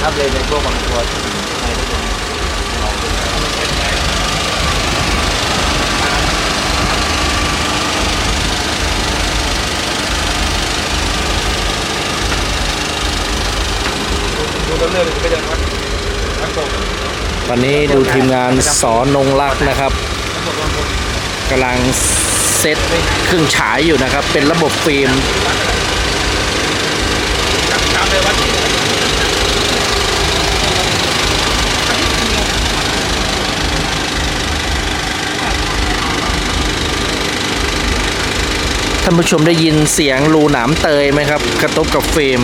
ครับเลยในพวกบางตัวในที่ผมลองดูดูต้นเรื่องก็จะพักพักตรงตอนนี้ดูทีมงานสอนงรักนะครับกำลังเซตเครื่องฉายอยู่นะครับ เป็นระบบฟิล์ม ตามเลยวัดที่ ท่านผู้ชมได้ยินเสียงรูหนามเตยไหมครับ กระทบกับฟิล์ม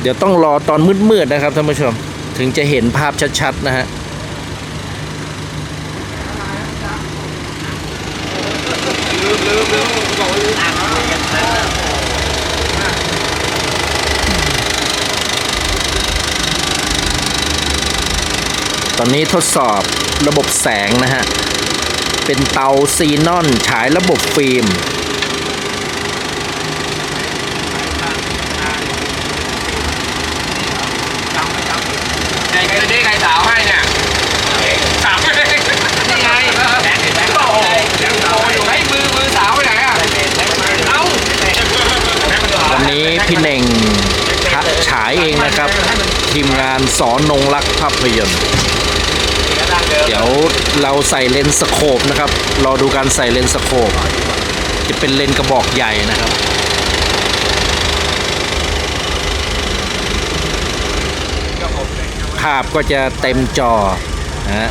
เดี๋ยวต้องรอตอนมืดๆนะครับท่านผู้ชม ถึงจะเห็นภาพชัดๆนะฮะตอนนี้ทดสอบระบบแสงนะฮะ เป็นเตาซีนอนฉายระบบฟิล์ม ไอ้คือนี่ใครสาวให้เนี่ยสาวให้นี่ไงโอ้โหให้มือมือสาวไปไหนอะเอ้า วั นี้พี่เน่งทะฉายเองนะครับ ทีมงานสอนนงรักภาพยนตร์เดี๋ยวเราใส่เลนส์สโคปนะครับรอดูการใส่เลนส์สโคปจะเป็นเลนส์กระบอกใหญ่นะครับภาพก็จะเต็มจอนะฮะ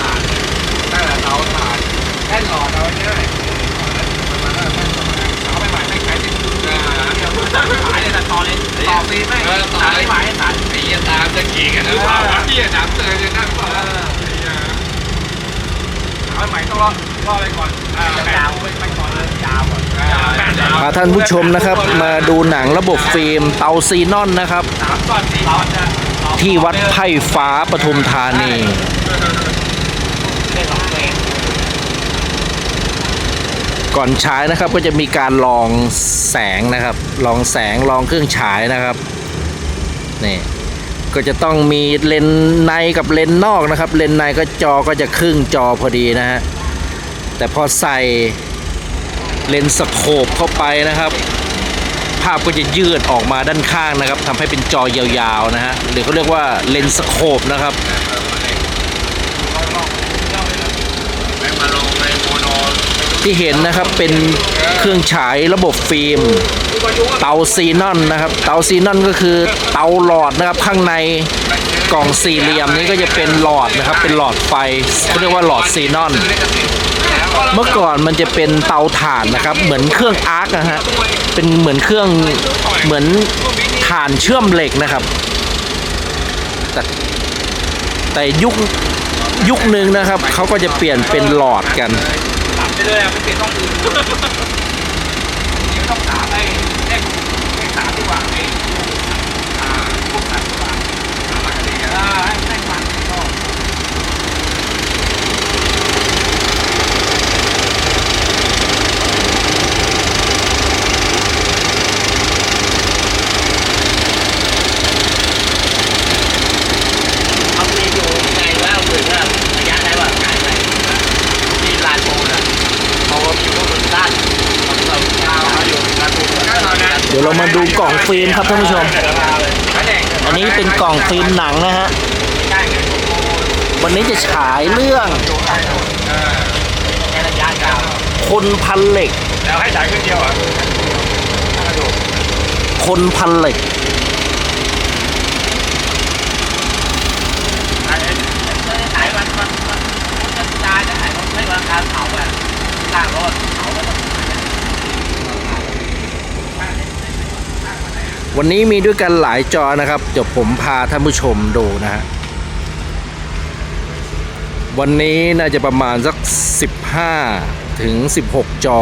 ถ่านตั้งแต่เตาถ่านแค่หลอดเอาง่ายเอาไปใหม่ไม่ขายสิขายเลยแต่ต่อ เลยต่อฟรีไม่ต่อเลยขายให้ตัดไอ้ยตามจะกี่กันหรือเปล่าวะพี่น้ำเตยจะนั่งเปล่าเอาใหม่ต้องรอรอไรก่อนยาวไปก่อนเลยยาวก่อนพาท่านผู้ชมนะครับ มาดูหนังระบบฟิล์มเตาซีนอนนะครับ สามก่อนสี่ก่อนจะที่วัดไผ่ฟ้าปทุมธานี ก่อนฉายนะครับก็จะมีการลองแสงนะครับ ลองแสงลองเครื่องฉายนะครับนี่ก็จะต้องมีเลนในกับเลนนอกนะครับ เลนในก็จอก็จะครึ่งจอพอดีนะฮะแต่พอใส่เลนสโคปเข้าไปนะครับ ภาพก็จะยืดออกมาด้านข้างนะครับทำให้เป็นจอยาวๆนะฮะหรือเขาเรียกว่าเลนส์สโคปนะครับ มาลงในโมโน ที่เห็นนะครับเป็นเครื่องฉายระบบฟิล์ม เตาซีนอนนะครับ เตาซีนอนก็คือเตาหลอดนะครับข้างในกล่องสี่เหลี่ยมนี้ก็จะเป็นหลอดนะครับ เป็นหลอดไฟเขาเรียกว่าหลอดซีนอน เมื่อก่อนมันจะเป็นเตาถ่านนะครับ เหมือนเครื่องอาร์คนะฮะเป็นเหมือนเครื่องเหมือนถ่านเชื่อมเหล็กนะครับ แต่แต่ยุคยุคหนึ่งนะครับเขาก็จะเปลี่ยนเป็นหลอดกัน ไปเลยอะไม่เปลี่ยนต้องอื่นไม่ต้องถามไอ้เลขเลขสามดีกว่าไอ้อ่าพวกสัตว์ดีกว่าสามหลักดีอ่าให้ให้ฝันก็ เอาไปอยู่ไงว่าเอาปืนว่าระยะได้ว่าขายไปที่ลานโพน่ะเพราะว่ามีพวกมันด้านมันเรายาวมาอยู่ลานโพ ก็ตอนนั้น เดี๋ยวเรามาดูกล่องฟิล์มครับท่านผู้ชมขาแดงอันนี้เป็นกล่องฟิล์มหนังนะฮะได้ไงวันนี้จะฉายเรื่องแค่ระยะยาวคนพันเหล็กแล้วให้จ่ายครึ่งเดียวอะคนพันเหล็ก วันนี้มีด้วยกันหลายจอนะครับ เดี๋ยวผมพาท่านผู้ชมดูนะฮะวันนี้น่าจะประมาณสัก 15 ถึง 16 จอ